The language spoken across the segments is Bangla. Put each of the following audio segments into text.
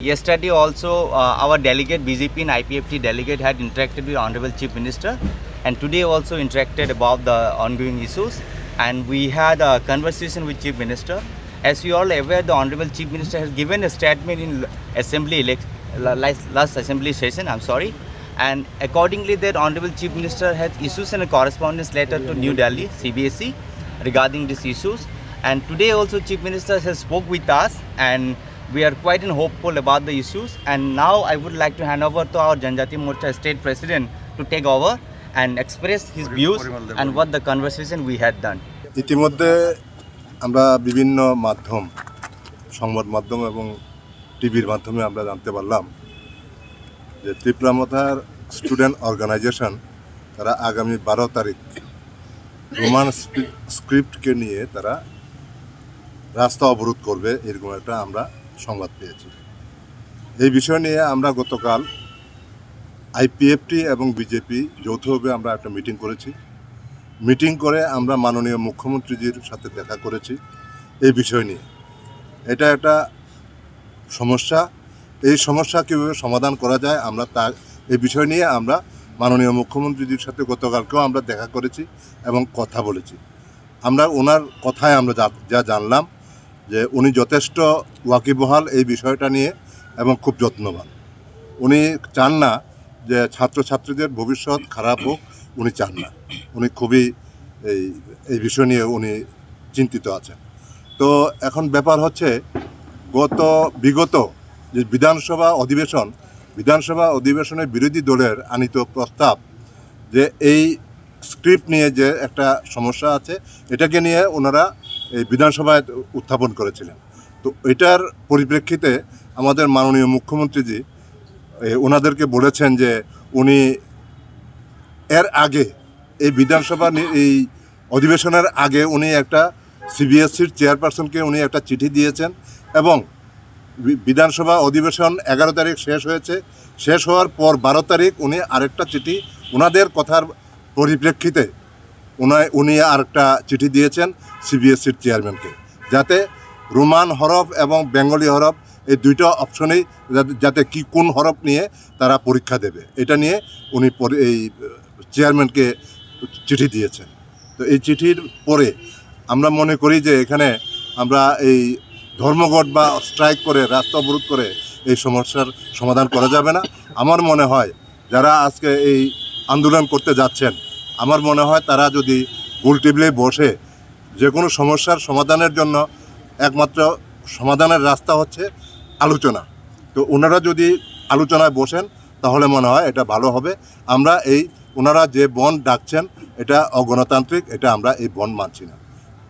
Yesterday also uh, our delegate, BJP and IPFT delegate had interacted with Honorable Chief Minister and today also interacted about the ongoing issues and we had a conversation with Chief Minister. As you all aware, the Honorable Chief Minister has given a statement in Assembly last, last Assembly session, I'm sorry, and accordingly that Honorable Chief Minister has issued a correspondence letter to New Delhi, CBSE, regarding these issues. And today also Chief Minister has spoke with us and we are quite in hopeful about the issues. And now I would like to hand over to our Janjati Morcha State President to take over and express his views and what the conversation we had done. ইতিমধ্যে আমরা বিভিন্ন মাধ্যম সংবাদ মাধ্যম এবং টিভির মাধ্যমে আমরা জানতে পারলাম যে ত্রিপুরামথার স্টুডেন্ট অর্গানাইজেশন তারা আগামী বারো তারিখ রোমান স্ক্রি- স্ক্রিপ্টকে নিয়ে তারা রাস্তা অবরোধ করবে এরকম একটা আমরা সংবাদ পেয়েছি। এই বিষয় নিয়ে আমরা গতকাল আইপিএফটি এবং বিজেপি যৌথভাবে আমরা একটা মিটিং করেছি। মিটিং করে আমরা মাননীয় মুখ্যমন্ত্রীজির সাথে দেখা করেছি এই বিষয় নিয়ে। এটা একটা সমস্যা। এই সমস্যা কীভাবে সমাধান করা যায় আমরা তার এই বিষয় নিয়ে আমরা মাননীয় মুখ্যমন্ত্রীজির সাথে গতকালকেও আমরা দেখা করেছি এবং কথা বলেছি। আমরা ওনার কথায় আমরা যা- যা জানলাম যে উনি যথেষ্ট ওয়াকিবহাল এই বিষয়টা নিয়ে এবং খুব যত্নবান। উনি চান না যে ছাত্রছাত্রীদের ভবিষ্যৎ খারাপ হোক, উনি চান না। উনি খুবই এই এই বিষয় নিয়ে উনি চিন্তিত আছেন। তো এখন ব্যাপার হচ্ছে গত, বিগত যে বিধানসভা অধিবেশন, বিধানসভা অধিবেশনের বিরোধী দলের আনিত প্রস্তাব যে এই স্ক্রিপ্ট নিয়ে যে একটা সমস্যা আছে, এটাকে নিয়ে ওনারা এই বিধানসভায় উত্থাপন করেছিলেন। তো এটার পরিপ্রেক্ষিতে আমাদের মাননীয় মুখ্যমন্ত্রীজি ওনাদেরকে বলেছেন যে উনি এর আগে, এই বিধানসভা এই অধিবেশনের আগে উনি একটা সিবিএসসির চেয়ারপারসনকে উনি একটা চিঠি দিয়েছেন এবং বিধানসভা অধিবেশন এগারো তারিখ শেষ হয়েছে। শেষ হওয়ার পর বারো তারিখ উনি আরেকটা চিঠি ওনাদের কথার পরিপ্রেক্ষিতে উনায়, উনি আরেকটা চিঠি দিয়েছেন সিবিএসসির চেয়ারম্যানকে যাতে রোমান হরফ এবং বেঙ্গলি হরফ এই দুইটা অপশনেই যাতে কি কোন হরফ নিয়ে তারা পরীক্ষা দেবে, এটা নিয়ে উনি এই চেয়ারম্যানকে চিঠি দিয়েছেন। তো এই চিঠির পরে আমরা মনে করি যে এখানে আমরা এই ধর্মঘট বা স্ট্রাইক করে, রাস্তা অবরোধ করে এই সমস্যার সমাধান করা যাবে না। আমার মনে হয় যারা আজকে এই আন্দোলন করতে যাচ্ছেন আমার মনে হয় তারা যদি গোল টেবিলে বসে যে কোনো সমস্যার সমাধানের জন্য একমাত্র সমাধানের রাস্তা হচ্ছে আলোচনা। তো ওনারা যদি আলোচনায় বসেন, তাহলে মনে হয় এটা ভালো হবে। আমরা এই ওনারা যে বন ডাকছেন, এটা অগণতান্ত্রিক, এটা আমরা এই বন মানছি না।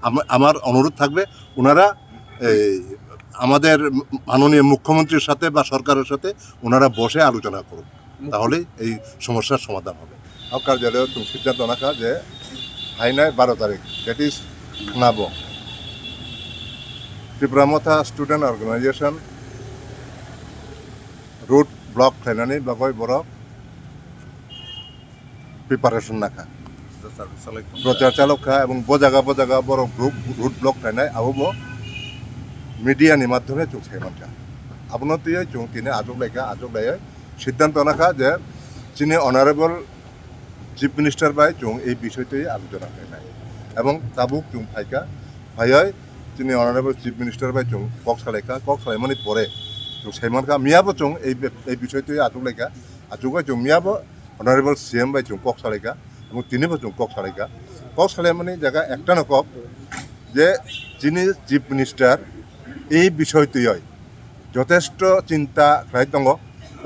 আম- আমার অনুরোধ থাকবে, ওনারা এই আমাদের মাননীয় মুখ্যমন্ত্রীর সাথে বা সরকারের সাথে ওনারা বসে আলোচনা করুন। তাহলেই এই সমস্যার সমাধান হবে। ಕಾರ್ಯಾಲಯ ತುಂಬ ಸಿದ್ಧಾಂತ ನಾಕ যে হাইনায় বারো তারিখ দ্যাট ইজ নাবো। ত্রিপুরামথা স্টুডেন্ট অর্গানাইজেশন রুট ব্লক থাইনানি বাগয় বড় প্রিপারেশন নাখা প্রচার চালকা হ্যাঁ, এবং বজাগা বজাগা বড় গ্রুপ রুট ব্লক থাইনায় আবব মিডিয়ানি মাধ্যমে চুক থাইমানকা আপনার তুই চুং তিনি আজব লাইকা আজব লাই সিদ্ধান্ত নাখা যে যিনি অনারেবল চিফ মিনিস্টার বাই চুং এই বিষয়টি আলোচনা হয় নাই। এবং তাবুক চুং ফাইকা ফাইয়ায় তিনি অনারেবল চিফ মিনিস্টার বাই চুং কক সালেকা কক্সালেখা কক্সালেমানি পরে। চুং সাইমান খা, মিয়াব চুং, এই এই বিষয়টি আটক লেখা। আচুকাই চুং মিয়াব অনারেবল সিএম বাই চুং কক সালেকা এবং তিনি চুং কক্সালেখা কক্সালেমানি জায়গা একটা নকব, যে যিনি চিফ মিনিস্টার এই বিষয়টি যথেষ্ট চিন্তা খাইতঙ্গ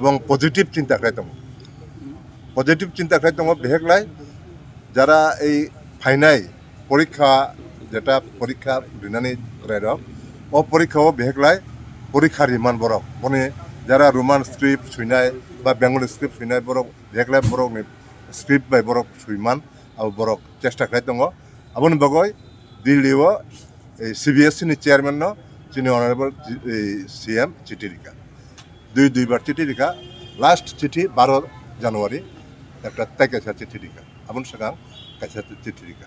এবং পজিটিভ চিন্তা খাইতঙ্গ পজিটিভ চিন্তা খাই দङ বেহেকলাই যারা এই ফাইনাই পরীক্ষা, যেটা পরীক্ষা দিনানি রাইরক ও পরীক্ষাও বেহেকলাই পরীক্ষার ইমান বরক মানে যারা রোমান স্ক্রিপ্ট সুইনাই বা Bengali script সুইনাই Borok বেহেকলাই Borok script by বরক সুইমান আর বরক চেষ্টা খাই দङ আবনি বগৈ দিল্লিও এই সিবিএসসিনি চেয়ারম্যান ন যিনি অনারেবল এই সিএম চিঠি লিখা। দুই, দুইবার চিঠি লিখা। লাস্ট চিঠি বারো জানুয়ারি। একটা তাই কাছে চিঠি লিখা আমন সেখান কাছে চিঠি লিখা